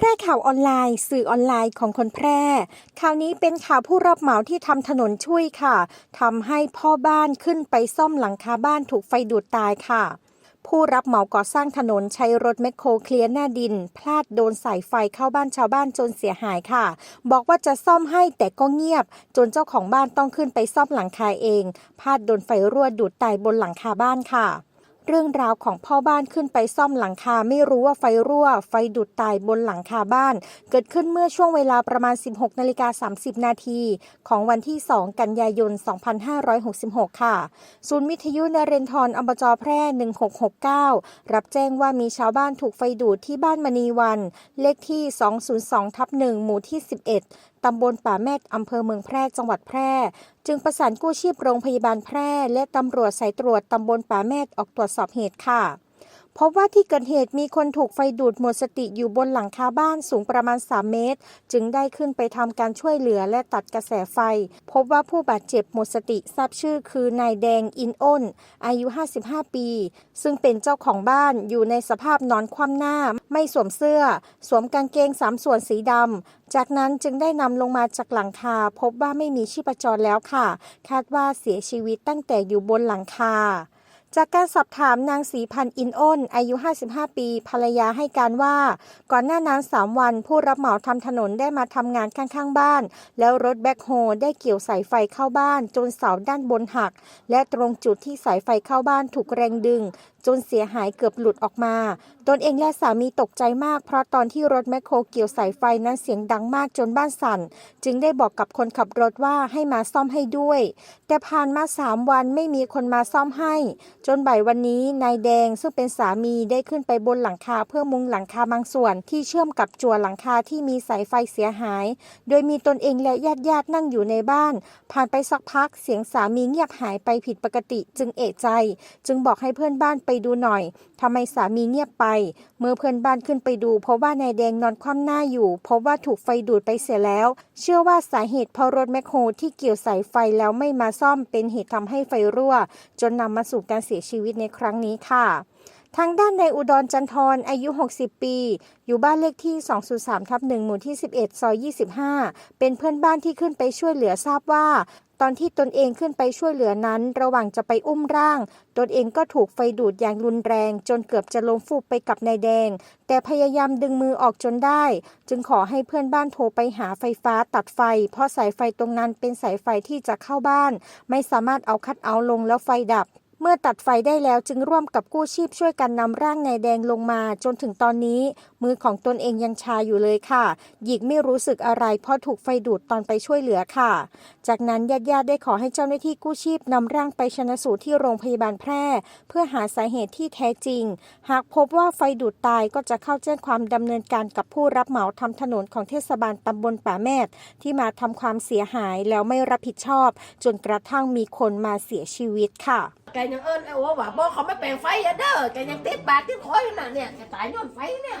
แพร่ข่าวออนไลน์ สื่อออนไลน์ของคนแพร่ ข่าวนี้เป็นข่าวผู้รับเหมาที่ทำถนนช่วยค่ะทำให้พ่อบ้านขึ้นไปซ่อมหลังคาบ้านถูกไฟดูดตายค่ะ ผู้รับเหมาก่อสร้างถนนใช้รถแมคโครเคลียร์หน้าดิน พลาดโดนสายไฟเข้าบ้านชาวบ้านจนเสียหายค่ะ บอกว่าจะซ่อมให้แต่ก็เงียบ จนเจ้าของบ้านต้องขึ้นไปซ่อมหลังคาเอง พลาดโดนไฟรั่วดูดตายบนหลังคาบ้านค่ะ เรื่องราวของพ่อบ้านขึ้นไปซ่อมหลังคาไม่รู้ว่าไฟรั่ว ไฟดูดตายบนหลังคาบ้าน เกิดขึ้นเมื่อช่วงเวลาประมาณ 16นาฬิกา30 นาที ของวันที่ 2 กันยายน 2566 ค่ะ ศูนย์วิทยุนเรนทรอบจแพร่ 1669 รับแจ้งว่ามีชาวบ้านถูกไฟดูดที่บ้านมณีวัน เลขที่ 202ทับ1หมู่ที่ 11ตำบลป่าแมกอำเภอเมืองแพร่ จังหวัดแพร่ จึงประสานกู้ชีพโรงพยาบาลแพร่ และตำรวจสายตรวจตำบลป่าแมกออกตรวจสอบเหตุค่ะ พบว่าที่เกิดเหตุมีคนถูกไฟดูดหมดสติอยู่บนหลังคาบ้านสูงประมาณ 3 เมตร จึงได้ขึ้นไปทำการช่วยเหลือและตัดกระแสไฟ พบว่าผู้บาดเจ็บหมดสติทราบชื่อคือนายแดงอินอ้น อายุ 55 ปี ซึ่งเป็นเจ้าของบ้านอยู่ในสภาพนอนคว่ำหน้า ไม่สวมเสื้อ สวมกางเกงสามส่วนสีดำจากนั้นจึงได้นำลงมาจากหลังคา พบว่าไม่มีชีพจรแล้วค่ะ คาดว่าเสียชีวิตตั้งแต่อยู่บนหลังคา จากการสอบถามนางศรีพันธ์อินอ้น อายุ 55 ปี ภรรยาให้การว่า ก่อนหน้านั้น3วัน ผู้รับเหมาทำถนนได้มาทำงานข้างๆบ้าน แล้วรถแบ็คโฮได้เกี่ยวสายไฟเข้าบ้าน จนเสาด้านบนหัก และตรงจุดที่สายไฟเข้าบ้านถูกแรงดึง จนเสียหายเกือบหลุดออกมา ตนเองและสามีตกใจมาก เพราะตอนที่รถแมคโครเกี่ยวสายไฟนั้นเสียงดังมากจนบ้านสั่น จึงได้บอกกับคนขับรถว่าให้มาซ่อมให้ด้วย แต่ผ่านมาสามวันไม่มีคนมาซ่อมให้ จนบ่ายวันนี้นายแดงซึ่งเป็นสามีได้ขึ้นไปบนหลังคาเพื่อมุงหลังคาบางส่วน ที่เชื่อมกับจั่วหลังคาที่มีสายไฟเสียหาย โดยมีตนเองและญาติญาติๆนั่งอยู่ในบ้าน ผ่านไปสักพักเสียงสามีเงียบหายไปผิดปกติ จึงเอะใจ จึงบอกให้เพื่อนบ้านไปดูหน่อยทำไมสามีเงียบไป เมื่อเพื่อนบ้านขึ้นไปดูเพราะว่านายแดงนอนคว่ำหน้าอยู่เพราะว่าถูกไฟดูดไปเสียแล้ว เชื่อว่าสาเหตุเพราะรถแมคโครที่เกี่ยวสายไฟแล้วไม่มาซ่อมเป็นเหตุทำให้ไฟรั่ว จนนำมาสู่การเสียชีวิตในครั้งนี้ค่ะ ทางด้านในายอุดรจันทรอายุ 60 ปี อยู่บ้านเลขที่ 203ทับ1หมู่ที่ 11 ซอย 25 เป็นเพื่อนบ้านที่ขึ้นไปช่วยเหลือทราบว่าตอนที่ตนเองขึ้นไปช่วยเหลือนั้น ระหว่างจะไปอุ้มร่าง ตนเองก็ถูกไฟดูดอย่างรุนแรง จนเกือบจะล้มฟูบไปกับนายแดง แต่พยายามดึงมือออกจนได้ จึงขอให้เพื่อนบ้านโทรไปหาไฟฟ้าตัดไฟ เพราะสายไฟตรงนั้นเป็นสายไฟที่จะเข้าบ้าน ไม่สามารถเอาคัดเอาลงแล้วไฟดับ เมื่อตัดไฟได้แล้วจึงร่วมกับกู้ชีพช่วยกันนำร่างนายแดงลงมา จนถึงตอนนี้มือของตนเองยังชาอยู่เลยค่ะหยิกไม่รู้สึกอะไรเพราะถูกไฟดูดตอนไปช่วยเหลือค่ะ จากนั้นญาติญาติๆได้ขอให้เจ้าหน้าที่กู้ชีพนำร่างไปชนะสูตรที่โรงพยาบาลแพร่ เพื่อหาสาเหตุที่แท้จริง หากพบว่าไฟดูดตายก็จะเข้าแจ้งความดำเนินการกับผู้รับเหมาทำถนนของเทศบาลตำบลป่าแมกที่มาทำความเสียหายแล้วไม่รับผิดชอบ จนกระทั่งมีคนมาเสียชีวิตค่ะแกยังเอิญไอ้โอ้ว่าบอกเขาไม่แปลงไฟอะเด้อแกยังติดบาทติดคอยอยู่น่ะเนี่ยแกตายย้อนไฟเนี่ย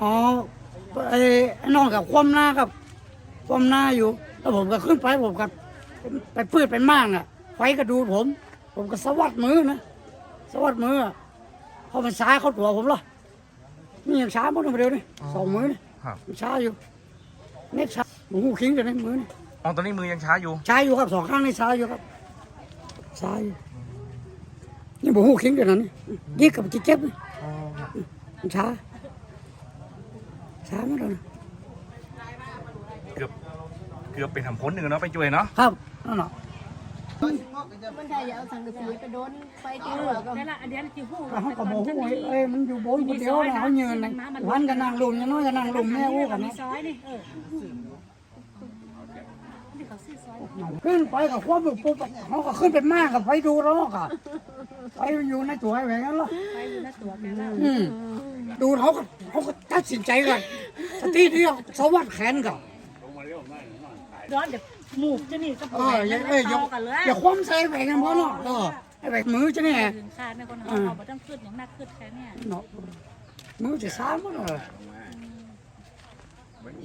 อ๋อไอ้น้องกับคว่ำหน้ากับคว่ำหน้าอยู่ แล้วผมก็ขึ้นไปผมก็ไปพืดไปมากน่ะไฟก็ดูผม ผมก็สวัดมือนะ สวัดมืออะเพราะมันช้าเข้าตัวผมเหรอนี่ยังช้าหมดเลยเดียวนี่สองมือนี่ครับมันช้าอยู่เน็กช้าหมูหูคิงกันในมือนี่อ๋อตอนนี้มือยังช้าอยู่ช้าอยู่ครับสองข้างนี่ช้าอยู่ครับช้าอยู่นี่หมูหูคิงกันนะนี่ยิกกับจิเจ็บนี่มันช้าช้าหมดเลยนะเกือบเกือบเป็นทำพ้นหนึ่งเนาะไปช่วยเนาะครับนั่นแหละ มันได้อย่าเอาสังกะสีไปโดนไฟตีหัวก็นั่นแหละอันเดียวที่หูเขาก็บอกว่าเอ้ยมันอยู่บนคนเดียวนะเขายืนนะวันก็นั่งลุมยังน้อยก็นั่งลุมแม่อู้กันมีนะซอยนี่เออนี่เขาซื้อซอยขึ้นไปกับควบปุ๊บเขาก็ขึ้นเป็นมากกับไฟดูแล้วก็ไฟอยู่ในตัวไอ้แหวนนั่นหรอไปอยู่ในตัวแกแล้วอืมดูเขาก็เขาก็ตัดสินใจกันสติเดียวสวัสดแขนกันร้อนเดี๋ยว หมูกจะนี่ก็เอออย่าเอ้ยอย่ากันเลยอย่าคว่ำใส่แหวนกันเพราะเนาะเออไอ้แหวนมือจะเนี่ยถึงคาดในคนเอาเอาไปต้องขึ้นอย่างนักขึ้นแค่เนี่ยเนาะมือจะซ้ำมั้งเลยเ